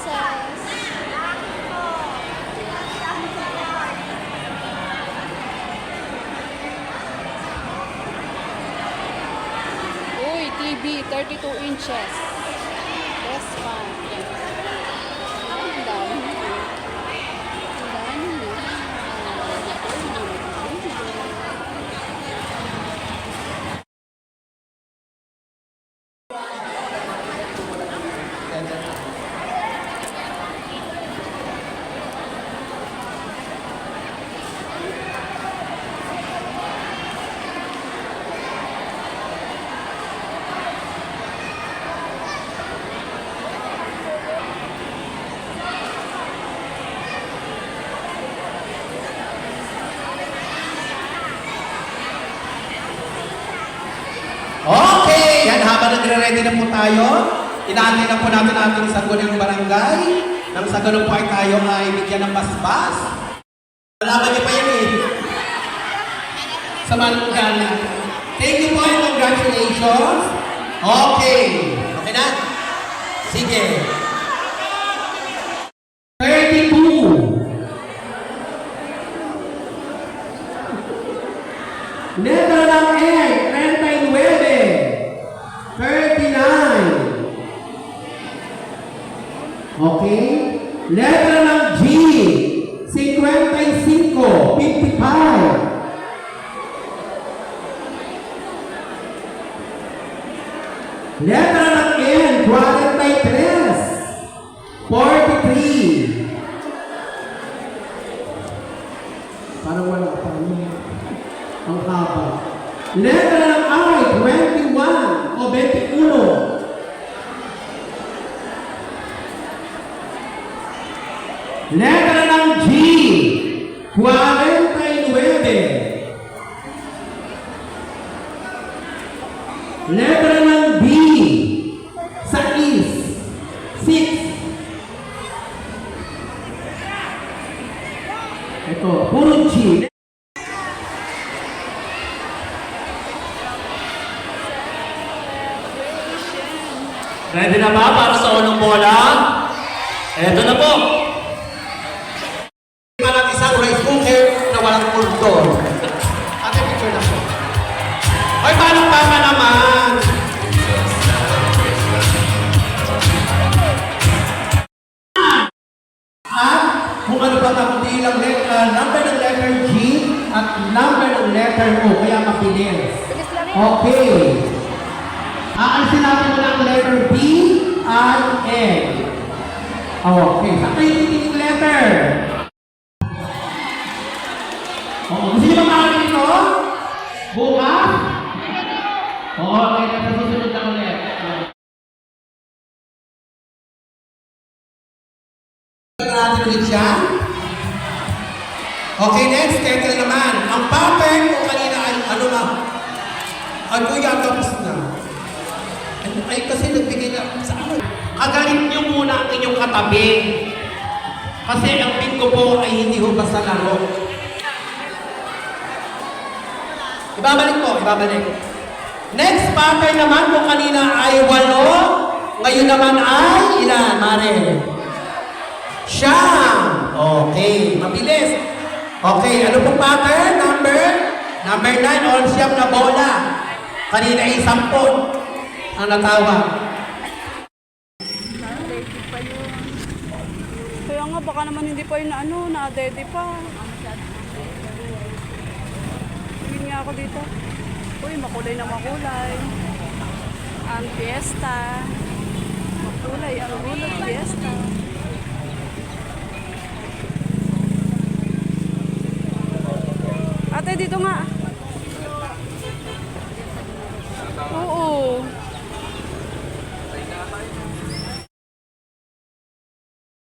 process. Uy, TV, 32 inches. Nagre-ready na po tayo, inaantay na po natin ating sagunang barangay. Nang sa ganun po ay tayo ay bigyan ng basbas. Alaman niyo pa yan eh. Sa Manugala. Thank you po and congratulations. Okay. Okay na? Sige. 32. Letra ng N, 39. 39. Okay? Letra ng G, 55. 55. Letra ng N, 43. 43. Parang wala pa. Ang haba. Letra ng I, 21 o 21. Letra ng G, 49. Letra ng B, 6. 6. Ito, puro G. Ready na ba para sa unang bola? Eto na po. Letter O, kaya yan. Okay. Aalisin natin muna ang letter B at N. Okay. Sa kayo titingin letter? Oo. Gusto niyo ba makakita ito? Bukas? Oo. Okay. Sa susunod na ulit. natin ulit yan. Okay, next, kettle naman. Ang pattern ko kanina ay ano na? Ay, kuya, tapos na. Ay, ay kasi nagbigay na sa ano. Kagalit niyo muna ang inyong katabi. Kasi ang bingo po ay hindi ho basta laro. Ibabalik po, ibabalik. Next pattern naman kung kanina ay walo, ngayon naman ay ilan, Mare? Siyam. Okay, mabilis. Okay, ano pong pattern? Number? Number 9, all siyam na bola. Kanina ay sampun ang natawag. Yun. Kaya nga, baka naman hindi pa yun ano, pa. Tingin nga ako dito. Uy, makulay na makulay. Ang fiesta. Makulay ang gulot 动啊